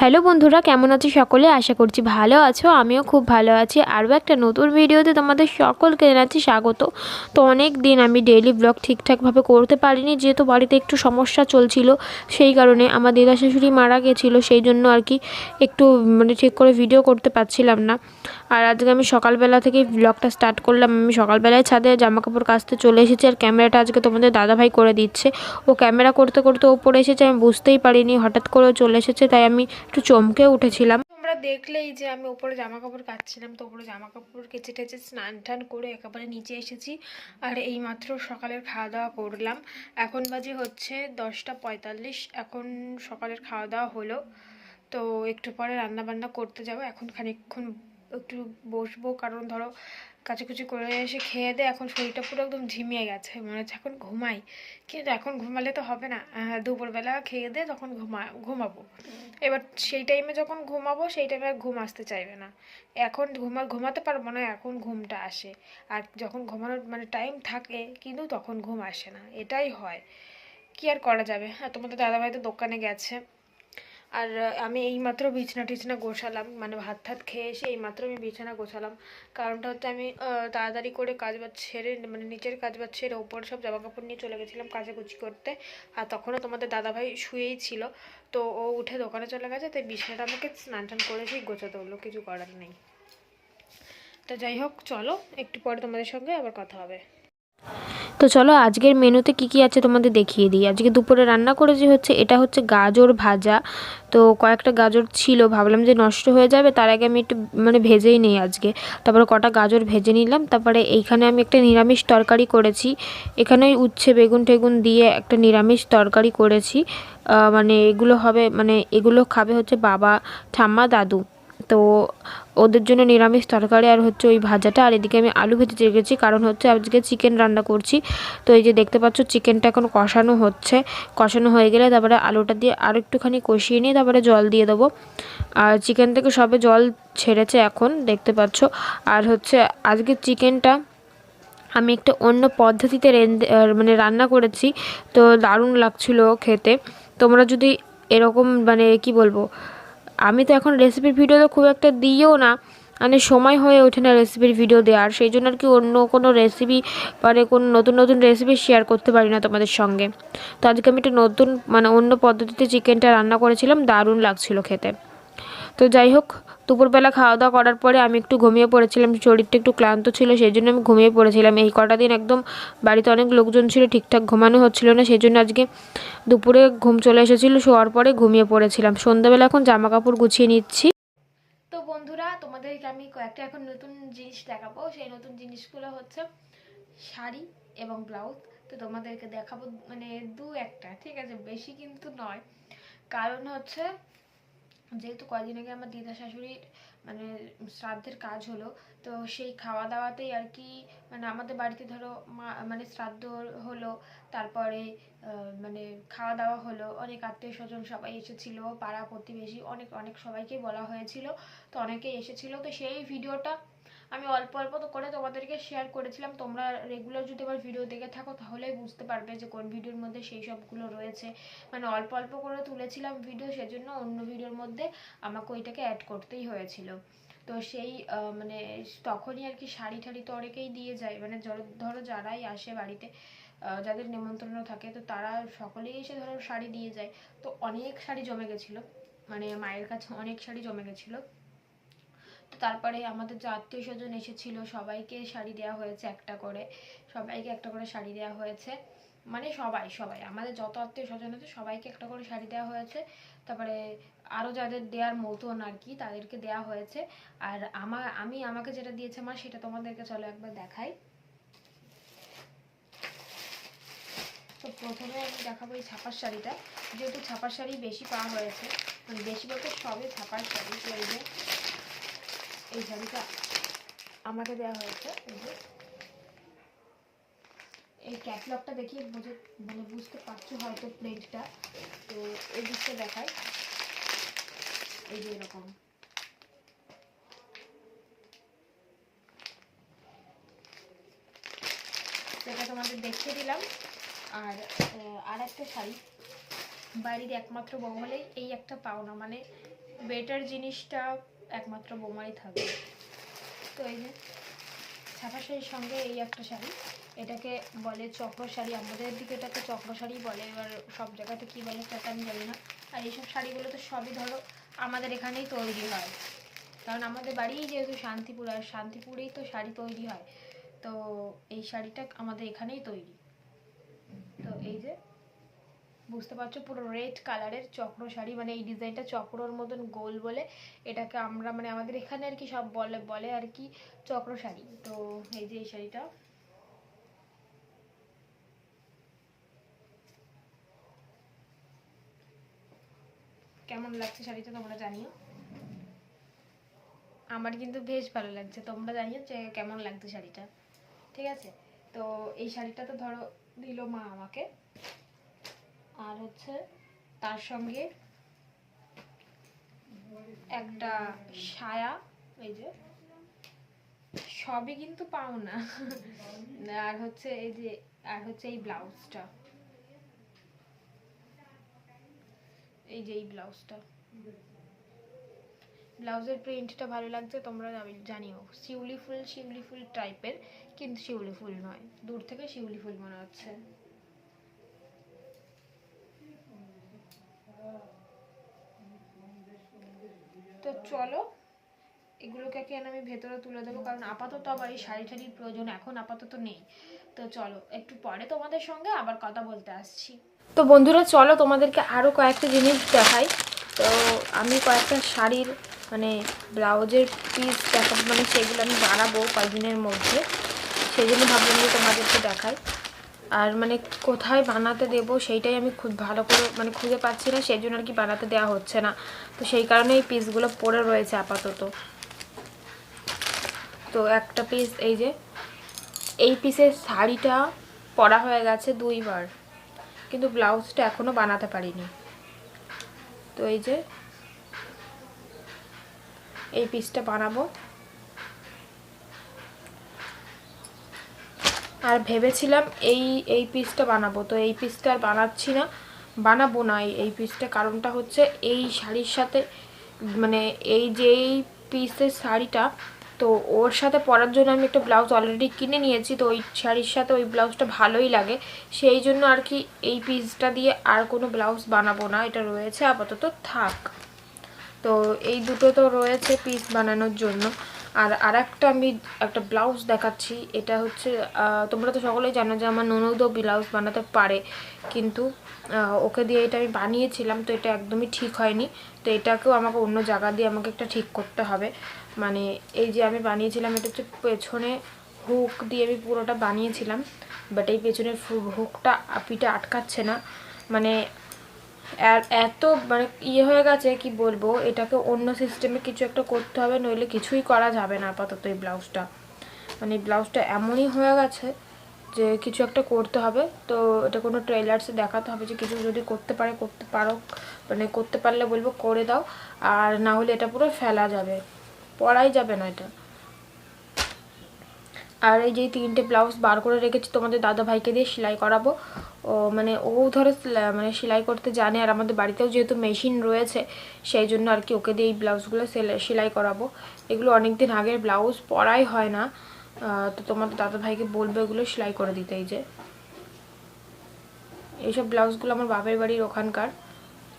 Hello বন্ধুরা, কেমন আছো সকলে? আশা করছি ভালো আছো, আমিও খুব ভালো আছি। আরও একটা নতুন ভিডিওতে তোমাদের সকলকে জানাচ্ছি স্বাগত। তো অনেক দিন আমি ডেইলি ব্লগ ঠিকঠাকভাবে করতে পারিনি, যেহেতু বাড়িতে একটু সমস্যা চলছিল, সেই কারণে আমার দিদা শাশুড়ি মারা গেছিল, সেই জন্য আর কি একটু মানে ঠিক করে ভিডিও করতে পারছিলাম না। আর আজকে আমি সকালবেলা থেকেই ব্লগটা স্টার্ট করলাম, আমি সকালবেলায় ছাদে জামা কাপড় কাচতে চলে এসেছি, আর ক্যামেরাটা আজকে তোমাদের দাদাভাই করে দিচ্ছে। ও ক্যামেরা করতে করতে ও ওপরে এসেছে, আমি বুঝতেই পারিনি, হঠাৎ করে চলে এসেছে, তাই আমি একটু চমকে উঠেছিলাম। তোমরা দেখলেই যে আমি উপরে জামা কাপড় কাচ্ছিলাম, তো উপরে জামা কাপড় কেচে টেচে স্নান টান করে একেবারে নিচে এসেছি। আর এই মাত্র সকালের খাওয়া দাওয়া করলাম। এখন বাজে হচ্ছে দশটা পঁয়তাল্লিশ, এখন সকালের খাওয়া দাওয়া হলো। তো একটু পরে রান্না বান্না করতে যাব, এখন খানিকক্ষণ একটু বসবো। কারণ ধরো কাচাকুচি করে এসে খেয়ে দে, এখন শরীরটা পুরো একদম ঝিমিয়ে গেছে, মনে হচ্ছে এখন ঘুমাই। কিন্তু এখন ঘুমালে তো হবে না দুপুরবেলা খেয়ে দে, তখন ঘুমা, ঘুমাবো। এবার সেই টাইমে যখন ঘুমাবো, সেই টাইমে ঘুম আসতে চাইবে না। এখন ঘুমা, ঘুমাতে পারব না, এখন ঘুমটা আসে। আর যখন ঘুমানোর মানে টাইম থাকে, কিন্তু তখন ঘুম আসে না, এটাই হয়। কি আর করা যাবে? আর তোমাদের দাদাভাই তো দোকানে গেছে। আর আমি এইমাত্র বিছানা টিছানা গোছালাম মানে ভাত টাত খেয়ে এসে এইমাত্র আমি বিছানা গোছালাম। কারণটা হচ্ছে আমি তাড়াতাড়ি করে কাজ বাজ ছেড়ে মানে নিচের কাজ বাজ ছেড়ে ওপর সব জামা কাপড় নিয়ে চলে গেছিলাম কাচাকুচি করতে। আর তখনও তোমাদের দাদাভাই শুয়েই ছিল, তো ও উঠে দোকানে চলে গেছে, তাই বিছানাটা আমাকে স্নান টান করেছেই গোছাতে হলো কিছু করার নেই। তো যাই হোক, চলো, একটু পরে তোমাদের সঙ্গে আবার কথা হবে। তো চলো আজকের মেনুতে কি কি আছে তোমাদের দেখিয়ে দিই। আজকে দুপুরে রান্না করেছি হচ্ছে, এটা হচ্ছে গাজর ভাজা। তো কয়েকটা গাজর ছিল, ভাবলাম যে নষ্ট হয়ে যাবে, তার আগে আমি একটু মানে ভেজেই নিই আজকে। তারপরে কটা গাজর ভেজে নিলাম, তারপরে এইখানে আমি একটা নিরামিষ তরকারি করেছি। এখানে ওই উচ্ছে, বেগুন টেগুন দিয়ে একটা নিরামিষ তরকারি করেছি। মানে এগুলো হবে মানে এগুলো খাবে হচ্ছে বাবা ঠাম্মা দাদু। তো ওদের জন্য নিরামিষ তরকারি আর হচ্ছে ওই ভাজাটা। আর এদিকে আমি আলু ভেজে রেখেছি, কারণ হচ্ছে আজকে চিকেন রান্না করছি। তো এই যে দেখতে পাচ্ছ চিকেনটা এখন কষানো হচ্ছে। কষানো হয়ে গেলে তারপরে আলুটা দিয়ে আর একটুখানি কষিয়ে নিয়ে তারপরে জল দিয়ে দেবো। আর চিকেন থেকে সবে জল ছেড়েছে এখন, দেখতে পাচ্ছ। আর হচ্ছে আজকে চিকেনটা আমি একটা অন্য পদ্ধতিতে মানে রান্না করেছি। তো দারুণ লাগছিল খেতে। তোমরা যদি এরকম মানে কি বলব আমি তো এখন রেসিপির ভিডিও তো খুব একটা দিও না। মানে সময় হয়ে ওঠে না রেসিপির ভিডিও দেওয়ার। সেই জন্য আর কি অন্য কোনো রেসিপি মানে কোনো নতুন নতুন রেসিপি শেয়ার করতে পারি না তোমাদের সঙ্গে। তো আজকে আমি একটা নতুন মানে অন্য পদ্ধতিতে চিকেনটা রান্না করেছিলাম, দারুণ লাগছিল খেতে। তো যাই হোক দুপুরবেলা খাওয়া দাওয়া করার পরে আমি একটু ঘুমিয়ে পড়েছিলাম, শরীরটা একটু ক্লান্ত ছিল সেই জন্য আমি ঘুমিয়ে পড়েছিলাম। এই কটা দিন একদম বাড়িতে অনেক লোকজন ছিল, ঠিকঠাক ঘুমানো হচ্ছিল না সেই জন্য আজকে দুপুরে ঘুম চলে এসেছিল, শোয়ার পরে ঘুমিয়ে পড়েছিলাম। সন্ধ্যাবেলা এখন জামা কাপড় গুছিয়ে নিচ্ছি। তো বন্ধুরা, তোমাদেরকে আমি কয়েকটা এখন নতুন জিনিস দেখাবো। সেই নতুন জিনিসগুলো হচ্ছে শাড়ি এবং ব্লাউজ। তো তোমাদেরকে দেখাবো মানে দু একটা, ঠিক আছে? বেশি কিন্তু নয়। কারণ হচ্ছে যেহেতু কদিন আগে আমার দিদা শাশুড়ির মানে শ্রাদ্ধের কাজ হলো, তো সেই খাওয়া দাওয়াতেই আর কি মানে আমাদের বাড়িতে ধরো মা মানে শ্রাদ্ধ হলো, তারপরে মানে খাওয়া দাওয়া হলো, অনেক আত্মীয় স্বজন সবাই এসেছিল পাড়া প্রতিবেশী অনেক অনেক সবাইকে বলা হয়েছিল, তো অনেকেই এসেছিল, তো সেই ভিডিওটা আমি অল্প অল্প তো করে তোমাদেরকে শেয়ার করেছিলাম। তোমরা রেগুলার যদি আমার ভিডিও দেখে থাকো, তাহলেই বুঝতে পারবে যে কোন ভিডিওর মধ্যে সেই সবগুলো রয়েছে। মানে অল্প অল্প করে তুলেছিলাম ভিডিও সেজন্য অন্য ভিডিওর মধ্যে আমাকে ওইটাকে অ্যাড করতেই হয়েছিল। তো সেই মানে তখনই আর কি শাড়ি ঠাড়ি তো অনেকেই দিয়ে যায়। মানে ধরো- যারাই আসে বাড়িতে যাদের নেমন্তন্ন থাকে, তো তারা সকলেই এসে ধরো শাড়ি দিয়ে যায়। তো অনেক শাড়ি জমে গেছিল। মানে মায়ের কাছে অনেক শাড়ি জমে গেছিল। তারপরে আমাদের যে আত্মীয় স্বজন এসেছিল, সবাইকে শাড়ি দেওয়া হয়েছে একটা করে। সবাইকে একটা করে শাড়ি দেওয়া হয়েছে। মানে সবাই সবাই। আমাদের যত আত্মীয় স্বজন আছে, সবাইকে একটা করে শাড়ি দেওয়া হয়েছে। তারপরে আরও যাদের দেওয়ার মতন আর কি, তাদেরকে দেওয়া হয়েছে। আর আমার আমি আমাকে যেটা দিয়েছে মা, সেটা তোমাদেরকে চলো একবার দেখাই। তো প্রথমে আমি দেখাবো এই ছাপার শাড়িটা। যেহেতু ছাপার শাড়ি বেশি পাওয়া হয়েছে মানে বেশি বলতে সবে ছাপার শাড়ি তো এই যে এই শাড়িটা আমাকে দেওয়া হয়েছে, এই যে। এই ক্যাটলগটা দেখিয়ে বুঝে মানে বুঝতে পারছ হয়তো প্রিন্টটা তো এই দিকটা দেখায় এই যে এরকম। এটা তোমাদের দেখিয়ে দিলাম। আর আর একটা শাড়ি। বাড়ির একমাত্র বউ হলেই এই একটা পাওনা মানে বেটার জিনিসটা একমাত্র বোমারই থাকবে। তো এই যে ছাপা শাড়ির সঙ্গে এই একটা শাড়ি, এটাকে বলে চক্র শাড়ি। আমাদের দিকে এটাকে চক্র শাড়ি বলে, এবার সব জায়গাতে কী বলে সেটা আমি জানি না। আর এইসব শাড়িগুলো তো সবই ধরো আমাদের এখানেই তৈরি হয়। কারণ আমাদের বাড়িই যেহেতু শান্তিপুর, আর শান্তিপুরেই তো শাড়ি তৈরি হয়। তো এই শাড়িটা আমাদের এখানেই তৈরি। তো এই যে বুঝতে পারছ? পুরো রেড কালারের চক্র শাড়ি মানে এই ডিজাইনটা চক্রর মতন গোল বলে এটাকে আমরা মানে আমাদের এখানে আর কি সব বলে বলে আর কি চক্র শাড়ি। তো এই যে এই শাড়িটা। কেমন লাগছে শাড়িটা তোমরা জানিও? আমার কিন্তু বেশ ভালো লাগছে। তোমরা জানিও যে কেমন লাগছে শাড়িটা। ঠিক আছে? তো এই শাড়িটা তো ধরো দিল মা আমাকে। আর হচ্ছে তার সঙ্গে একটা সায়া, এই যে, সবই কিন্তু পাও না। আর হচ্ছে এই যে, আর হচ্ছে এই ব্লাউজটা। এই যে এই ব্লাউজটা। ব্লাউজের প্রিন্টটা ভালো লাগছে, তোমরা জানি- জানিও। শিউলি ফুল শিউলি ফুল টাইপের কিন্তু শিউলি ফুল নয়। দূর থেকে শিউলি ফুল মনে হচ্ছে তো চলো, এগুলোকে কেন আমি ভেতরে তুলে দেবো, কারণ আপাতত আবার এই শাড়ি টাড়ির প্রয়োজন, এখন আপাতত নেই। তো চলো, একটু পরে তোমাদের সঙ্গে আবার কথা বলতে আসছি। তো বন্ধুরা, চলো তোমাদেরকে আরও কয়েকটা জিনিস দেখাই। তো আমি কয়েকটা শাড়ির মানে ব্লাউজের পিস দেখাবো মানে সেগুলো আমি বানাবো কয়েকদিনের মধ্যে। সেই জন্য ভাবলাম যে তোমাদেরকে দেখাই। আর মানে কোথায় বানাতে দেবো সেইটাই আমি খুব ভালো করে মানে খুঁজে পাচ্ছি না, সেই জন্য আর কি বানাতে দেওয়া হচ্ছে না। তো সেই কারণে এই পিসগুলো পড়ে রয়েছে আপাতত। তো একটা পিস এই যে, এই পিসের শাড়িটা পরা হয়ে গেছে দুইবার, কিন্তু ব্লাউজটা এখনও বানাতে পারিনি। তো এই যে, এই পিসটা বানাবো। আর ভেবেছিলাম এই এই পিসটা বানাবো। তো এই পিসটা আর বানাচ্ছি না, বানাবো না এই- পিসটা কারণটা হচ্ছে এই শাড়ির সাথে মানে এই যে এই পিসের শাড়িটা, তো ওর সাথে পরার জন্য আমি একটা ব্লাউজ অলরেডি কিনে নিয়েছি। তো ওই শাড়ির সাথে ওই ব্লাউজটা ভালোই লাগে। সেই জন্য আর কি এই পিসটা দিয়ে আর কোনো ব্লাউজ বানাবো না। এটা রয়েছে আপাতত থাক। তো এই দুটো তো রয়েছে পিস বানানোর জন্য। আর আর একটা আমি একটা ব্লাউজ দেখাচ্ছি, এটা হচ্ছে তোমরা তো সকলেই জানো যে আমার ননদও ব্লাউজ বানাতে পারে, কিন্তু ওকে দিয়ে এটা আমি বানিয়েছিলাম, তো এটা একদমই ঠিক হয়নি, তো এটাকেও আমাকে অন্য জায়গা দিয়ে আমাকে একটা ঠিক করতে হবে। মানে এই যে আমি বানিয়েছিলাম, এটা হচ্ছে পেছনে হুক দিয়ে আমি পুরোটা বানিয়েছিলাম বাট এই পেছনের হুকটা পিঠে আটকাচ্ছে না। মানে আর এত মানে ইয়ে হয়ে গেছে, কি বলব? এটাকে অন্য সিস্টেমে কিছু একটা করতে হবে, নইলে কিছুই করা যাবে না আপাতত এই ব্লাউজটা। মানে ব্লাউজটা এমনই হয়ে গেছে যে কিছু একটা করতে হবে। তো এটা কোনো ট্রেলার্সে দেখাতে হবে যে কিছু যদি করতে পারে, করতে পারো মানে করতে পারলে বলব করে দাও। আর না হলে এটা পুরো ফেলা যাবে পরাই যাবে না এটা। আর এই যে তিনটে ব্লাউজ বার করে রেখেছি, তোমাদের দাদা ভাইকে দিয়ে সেলাই করাবো। ও মানে ও ধরো মানে সেলাই করতে জানে আর আমাদের বাড়িতেও যেহেতু মেশিন রয়েছে, সেই জন্য আর কি ওকে দিয়ে এই ব্লাউজগুলো সেলাই করাবো। এগুলো অনেক দিন আগের ব্লাউজ, পরাই হয় না। তো তোমাদের দাদা ভাইকে বলবে এগুলো সেলাই করে দিতে, এই যে। এইসব ব্লাউজগুলো আমার বাপের বাড়ির ওখানকার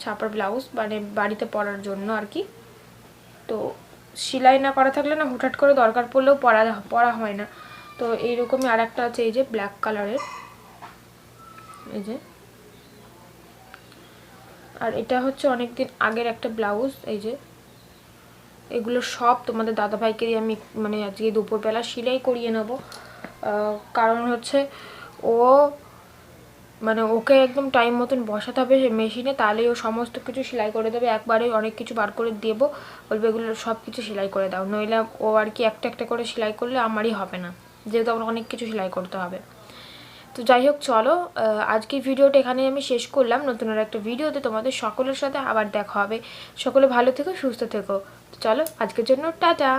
ছাপার ব্লাউজ মানে বাড়িতে পরার জন্য আর কি। তো সেলাই না করা থাকলে না হুটহাট করে দরকার পড়লেও পরা পরা হয় না। তো এইরকমই আর একটা আছে, এই যে ব্ল্যাক কালারের। এই যে। আর এটা হচ্ছে অনেক দিন আগের একটা ব্লাউজ, এই যে। এগুলো সব তোমাদের দাদাভাইকে দিয়ে আমি মানে আজকে দুপুরবেলা সেলাই করিয়ে নেব। কারণ হচ্ছে ও মানে ওকে একদম টাইম মতন বসাতে হবে মেশিনে তাহলেই ও সমস্ত কিছু সেলাই করে দেবে। একবারে অনেক কিছু বার করে দেবো, বলবে এগুলো সব কিছু সেলাই করে দাও। নইলে ও আর কি একটা একটা করে সেলাই করলে আমারই হবে না। যেহেতু আমার অনেক কিছু সেলাই করতে হবে। তো যাই হোক, চলো আজকে ভিডিওটা এখানে আমি শেষ করলাম। নতুন আর একটা ভিডিওতে তোমাদের সকলের সাথে আবার দেখা হবে। সকলে ভালো থেকো, সুস্থ থেকো। তো চলো, আজকের জন্য টাটা।